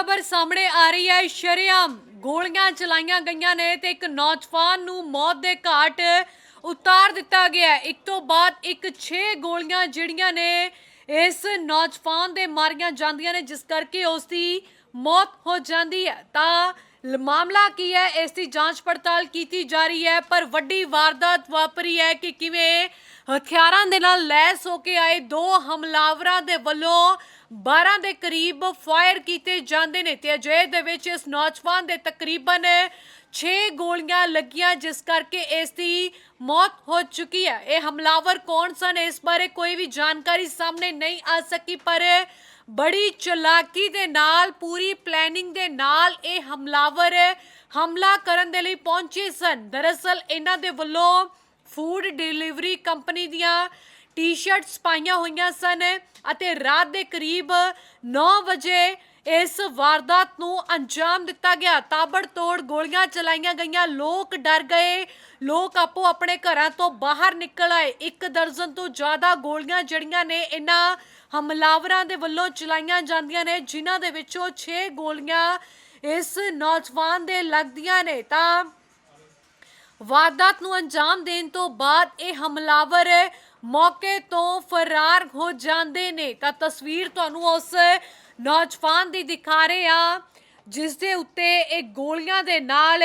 ਖਬਰ ਸਾਹਮਣੇ ਆ ਰਹੀ ਹੈ, ਸ਼ਰੇਆਮ ਗੋਲੀਆਂ ਚਲਾਈਆਂ ਗਈਆਂ ਨੇ ਤੇ ਇੱਕ ਨੌਜਵਾਨ ਨੂੰ ਮੌਤ ਦੇ ਘਾਟ ਉਤਾਰ ਦਿੱਤਾ ਗਿਆ ਹੈ। ਇੱਕ ਤੋਂ ਬਾਅਦ ਇੱਕ 6 ਗੋਲੀਆਂ ਜਿਹੜੀਆਂ ਨੇ ਇਸ ਨੌਜਵਾਨ ਦੇ ਮਾਰੀਆਂ ਜਾਂਦੀਆਂ ਨੇ, ਜਿਸ ਕਰਕੇ ਉਸ ਦੀ ਮੌਤ ਹੋ ਜਾਂਦੀ ਹੈ ਤਾਂ ਲ- ਮਾਮਲਾ ਕੀ ਹੈ ਇਸ ਦੀ ਜਾਂਚ ਪੜਤਾਲ ਕੀਤੀ ਜਾ ਰਹੀ ਹੈ, ਪਰ ਵੱਡੀ ਵਾਰਦਾਤ ਵਾਪਰੀ ਹੈ ਕਿ ਕਿਵੇਂ ਹਥਿਆਰਾਂ ਦੇ ਨਾਲ ਲੈਸ ਹੋ ਕੇ ਆਏ ਦੋ ਹਮਲਾਵਰਾਂ ਦੇ ਵੱਲੋਂ 12 ਦੇ ਕਰੀਬ ਫਾਇਰ ਕੀਤੇ ਜਾਂਦੇ ਨੇ ਤੇ ਅਜੇ ਦੇ ਵਿੱਚ ਇਸ ਨੌਜਵਾਨ ਦੇ ਤਕਰੀਬਨ 6 ਗੋਲੀਆਂ ਲੱਗੀਆਂ, ਜਿਸ ਕਰਕੇ ਇਸ ਦੀ ਮੌਤ ਹੋ ਚੁੱਕੀ ਹੈ। ਇਹ ਹਮਲਾਵਰ ਕੌਣ ਸਨ? ਇਸ ਬਾਰੇ ਕੋਈ ਵੀ ਜਾਣਕਾਰੀ ਸਾਹਮਣੇ ਨਹੀਂ ਆ ਸਕੀ, ਪਰ ਬੜੀ ਚਲਾਕੀ ਦੇ ਨਾਲ, ਪੂਰੀ ਪਲੈਨਿੰਗ ਦੇ ਨਾਲ ਇਹ ਹਮਲਾਵਰ ਹਮਲਾ ਕਰਨ ਦੇ ਲਈ ਪਹੁੰਚੇ ਸਨ। ਦਰਅਸਲ, ਇਹਨਾਂ ਦੇ ਵੱਲੋਂ ਫੂਡ ਡਿਲੀਵਰੀ ਕੰਪਨੀ ਦੀਆਂ ਟੀ-ਸ਼ਰਟਸ ਪਾਈਆਂ ਹੋਈਆਂ ਸਨ ਅਤੇ ਰਾਤ ਦੇ ਕਰੀਬ 9 ਵਜੇ ਇਸ ਵਾਰਦਾਤ ਨੂੰ ਅੰਜਾਮ ਦਿੱਤਾ ਗਿਆ। ਤਾਬੜਤੋੜ ਗੋਲੀਆਂ ਚਲਾਈਆਂ ਗਈਆਂ। ਲੋਕ ਡਰ ਗਏ। ਲੋਕ ਆਪੋ ਆਪਣੇ ਘਰਾਂ ਤੋਂ ਬਾਹਰ ਨਿਕਲ ਆਏ। ਇੱਕ ਦਰਜਨ ਤੋਂ ਜ਼ਿਆਦਾ ਗੋਲੀਆਂ ਜੜੀਆਂ ਨੇ ਇਹਨਾਂ ਹਮਲਾਵਰਾਂ ਦੇ ਵੱਲੋਂ ਚਲਾਈਆਂ ਜਾਂਦੀਆਂ ਨੇ, ਜਿਨ੍ਹਾਂ ਦੇ ਵਿੱਚੋਂ 6 ਗੋਲੀਆਂ ਇਸ ਨੌਜਵਾਨ ਦੇ ਲੱਗਦੀਆਂ ਨੇ। ਤਾਂ ਵਾਰਦਾਤ ਨੂੰ ਅੰਜਾਮ ਦੇਣ ਤੋਂ ਬਾਅਦ ਇਹ ਹਮਲਾਵਰ ਮੌਕੇ ਤੋਂ ਫਰਾਰ ਹੋ ਜਾਂਦੇ ਨੇ। ਤਾਂ ਤਸਵੀਰ ਤੁਹਾਨੂੰ ਉਸ ਨੌਜਵਾਨ ਦੀ ਦਿਖਾ ਰਹੇ ਆ ਜਿਸ ਦੇ ਉੱਤੇ ਇਹ ਗੋਲੀਆਂ ਦੇ ਨਾਲ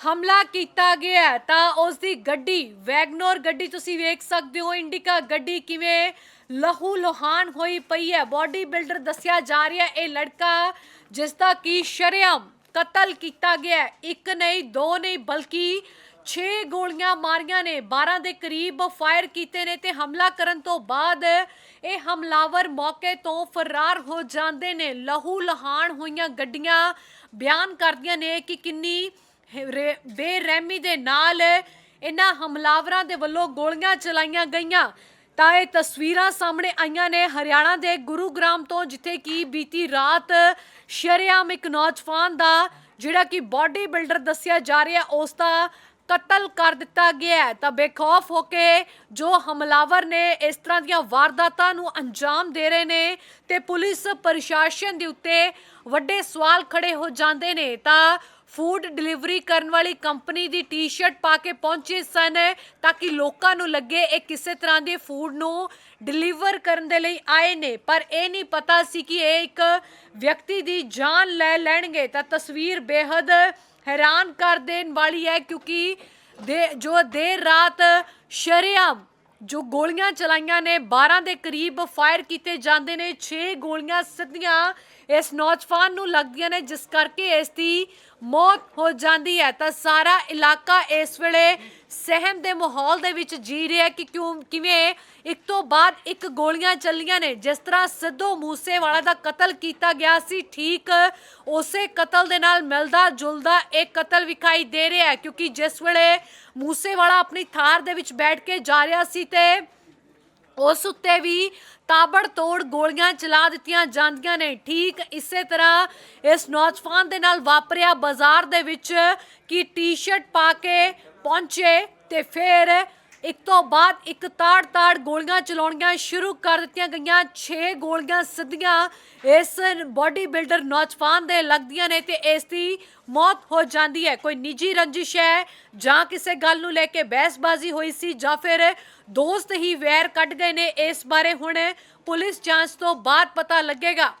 ਹਮਲਾ ਕੀਤਾ ਗਿਆ ਤਾਂ ਉਸ ਦੀ ਗੱਡੀ, ਵੈਗਨੋਰ ਗੱਡੀ ਤੁਸੀਂ ਵੇਖ ਸਕਦੇ ਹੋ, ਇੰਡੀਕਾ ਗੱਡੀ ਕਿਵੇਂ ਲਹੂ ਲੋਹਾਨ ਹੋਈ ਪਈ ਹੈ। ਬਾਡੀ ਬਿਲਡਰ ਦੱਸਿਆ ਜਾ ਰਿਹਾ ਇਹ ਲੜਕਾ ਜਿਸ ਦਾ ਕੀ ਸ਼ਰੇਆਮ ਕਤਲ ਕੀਤਾ ਗਿਆ ਇੱਕ ਨਹੀਂ, ਦੋ ਨਹੀਂ, ਬਲਕਿ 6 ਗੋਲੀਆਂ ਮਾਰੀਆਂ ਨੇ 12 ਦੇ ਕਰੀਬ ਫਾਇਰ ਕੀਤੇ ਨੇ ਤੇ ਹਮਲਾ ਕਰਨ ਤੋਂ ਬਾਅਦ ਇਹ ਹਮਲਾਵਰ ਮੌਕੇ ਤੋਂ ਫਰਾਰ ਹੋ ਜਾਂਦੇ ਨੇ। ਲਹੂ ਲਹਾਨ ਹੋਈਆਂ ਗੱਡੀਆਂ ਬਿਆਨ ਕਰਦੀਆਂ ਨੇ ਕਿ ਕਿੰਨੀ ਬੇਰਹਿਮੀ ਦੇ ਨਾਲ ਇਹਨਾਂ ਹਮਲਾਵਰਾਂ ਦੇ ਵੱਲੋਂ ਗੋਲੀਆਂ ਚਲਾਈਆਂ ਗਈਆਂ। ਤਾਂ ਇਹ ਤਸਵੀਰਾਂ ਸਾਹਮਣੇ ਆਈਆਂ ਨੇ ਹਰਿਆਣਾ ਦੇ ਗੁਰੂਗ੍ਰਾਮ ਤੋਂ, ਜਿੱਥੇ ਕਿ ਬੀਤੀ ਰਾਤ ਸ਼ਰੇਆਮ ਇੱਕ ਨੌਜਵਾਨ ਦਾ ਜਿਹੜਾ ਕਿ ਬਾਡੀ ਬਿਲਡਰ ਦੱਸਿਆ ਜਾ ਰਿਹਾ, ਉਸ ਦਾ ਕਤਲ ਕਰ ਦਿੱਤਾ ਗਿਆ ਹੈ। ਤਾਂ ਬੇਖੌਫ ਹੋ ਕੇ ਜੋ ਹਮਲਾਵਰ ਨੇ ਇਸ ਤਰ੍ਹਾਂ ਦੀਆਂ ਵਾਰਦਾਤਾਂ ਨੂੰ ਅੰਜਾਮ ਦੇ ਰਹੇ ਨੇ ਤੇ ਪੁਲਿਸ ਪ੍ਰਸ਼ਾਸਨ ਦੇ ਉੱਤੇ ਵੱਡੇ ਸਵਾਲ ਖੜੇ ਹੋ ਜਾਂਦੇ ਨੇ। ਤਾਂ ਫੂਡ ਡਿਲੀਵਰੀ ਕਰਨ ਵਾਲੀ ਕੰਪਨੀ ਦੀ ਟੀ-ਸ਼ਰਟ ਪਾ ਕੇ ਪਹੁੰਚੇ ਸਨ ਤਾਂ ਕਿ ਲੋਕਾਂ ਨੂੰ ਲੱਗੇ ਇਹ ਕਿਸੇ ਤਰ੍ਹਾਂ ਦੇ ਫੂਡ ਨੂੰ ਡਿਲੀਵਰ ਕਰਨ ਦੇ ਲਈ ਆਏ ਨੇ। ਪਰ ਇਹ ਨਹੀਂ ਪਤਾ ਸੀ ਕਿ ਇਹ ਇੱਕ ਵਿਅਕਤੀ ਦੀ ਜਾਨ ਲੈ ਲੈਣਗੇ। ਤਾਂ ਤਸਵੀਰ ਬੇहद ਹੈਰਾਨ ਕਰ ਦੇਣ ਵਾਲੀ ਹੈ ਕਿਉਂਕਿ ਦੇ ਜੋ ਦੇਰ ਰਾਤ ਸ਼ਰੇਆਮ ਜੋ ਗੋਲੀਆਂ ਚਲਾਈਆਂ ਨੇ 12 ਦੇ ਕਰੀਬ ਫਾਇਰ ਕੀਤੇ ਜਾਂਦੇ ਨੇ 6 ਗੋਲੀਆਂ ਸਿੱਧੀਆਂ ਇਸ ਨੌਜਵਾਨ ਨੂੰ ਲੱਗਦੀਆਂ ਨੇ, ਜਿਸ ਕਰਕੇ ਇਸ ਦੀ ਮੌਤ ਹੋ ਜਾਂਦੀ ਹੈ। ਤਾਂ ਸਾਰਾ ਇਲਾਕਾ ਇਸ ਵੇਲੇ ਸਹਿਮ ਦੇ ਮਾਹੌਲ ਦੇ ਵਿੱਚ ਜੀ ਰਿਹਾ ਕਿ ਕਿਉਂ, ਕਿਵੇਂ ਇੱਕ ਤੋਂ ਬਾਅਦ ਇੱਕ ਗੋਲੀਆਂ ਚੱਲੀਆਂ ਨੇ। ਜਿਸ ਤਰ੍ਹਾਂ ਸਿੱਧੂ ਮੂਸੇਵਾਲਾ ਦਾ ਕਤਲ ਕੀਤਾ ਗਿਆ ਸੀ, ਠੀਕ ਉਸੇ ਕਤਲ ਦੇ ਨਾਲ ਮਿਲਦਾ ਜੁਲਦਾ ਇਹ ਕਤਲ ਵਿਖਾਈ ਦੇ ਰਿਹਾ ਕਿਉਂਕਿ ਜਿਸ ਵੇਲੇ ਮੂਸੇਵਾਲਾ ਆਪਣੀ ਥਾਰ ਦੇ ਵਿੱਚ ਬੈਠ ਕੇ ਜਾ ਰਿਹਾ ਸੀ ਤੇ ਉਸ ਉੱਤੇ ਵੀ ਤਾਬੜ ਤੋੜ ਗੋਲੀਆਂ ਚਲਾ ਦਿੱਤੀਆਂ ਜਾਂਦੀਆਂ ਨੇ। ਠੀਕ ਇਸੇ ਤਰ੍ਹਾਂ ਇਸ ਨੌਜਵਾਨ ਦੇ ਨਾਲ ਵਾਪਰਿਆ ਬਾਜ਼ਾਰ ਦੇ ਵਿੱਚ ਕਿ ਟੀ-ਸ਼ਰਟ ਪਾ ਕੇ ਪਹੁੰਚੇ ਤੇ ਫਿਰ ਇੱਕ ਤੋਂ ਬਾਅਦ ਇੱਕ ਤਾੜ-ਤਾੜ ਗੋਲੀਆਂ ਚਲਾਉਣੀਆਂ ਸ਼ੁਰੂ ਕਰ ਦਿੱਤੀਆਂ ਗਈਆਂ 6 ਗੋਲੀਆਂ ਸਿੱਧੀਆਂ ਇਸ ਬਾਡੀ ਬਿਲਡਰ ਨੌਜਵਾਨ ਦੇ ਲੱਗਦੀਆਂ ਨੇ ਤੇ ਇਸ ਦੀ ਮੌਤ ਹੋ ਜਾਂਦੀ ਹੈ। ਕੋਈ ਨਿੱਜੀ ਰੰਜਿਸ਼ ਹੈ ਜਾਂ ਕਿਸੇ ਗੱਲ ਨੂੰ ਲੈ ਕੇ ਬਹਿਸਬਾਜ਼ੀ ਹੋਈ ਸੀ ਜਾਂ ਫਿਰ ਦੋਸਤ ਹੀ ਵੈਰ ਕੱਢ ਗਏ ਨੇ, ਇਸ ਬਾਰੇ ਹੁਣ ਪੁਲਿਸ ਜਾਂਚ ਤੋਂ ਬਾਅਦ ਪਤਾ ਲੱਗੇਗਾ।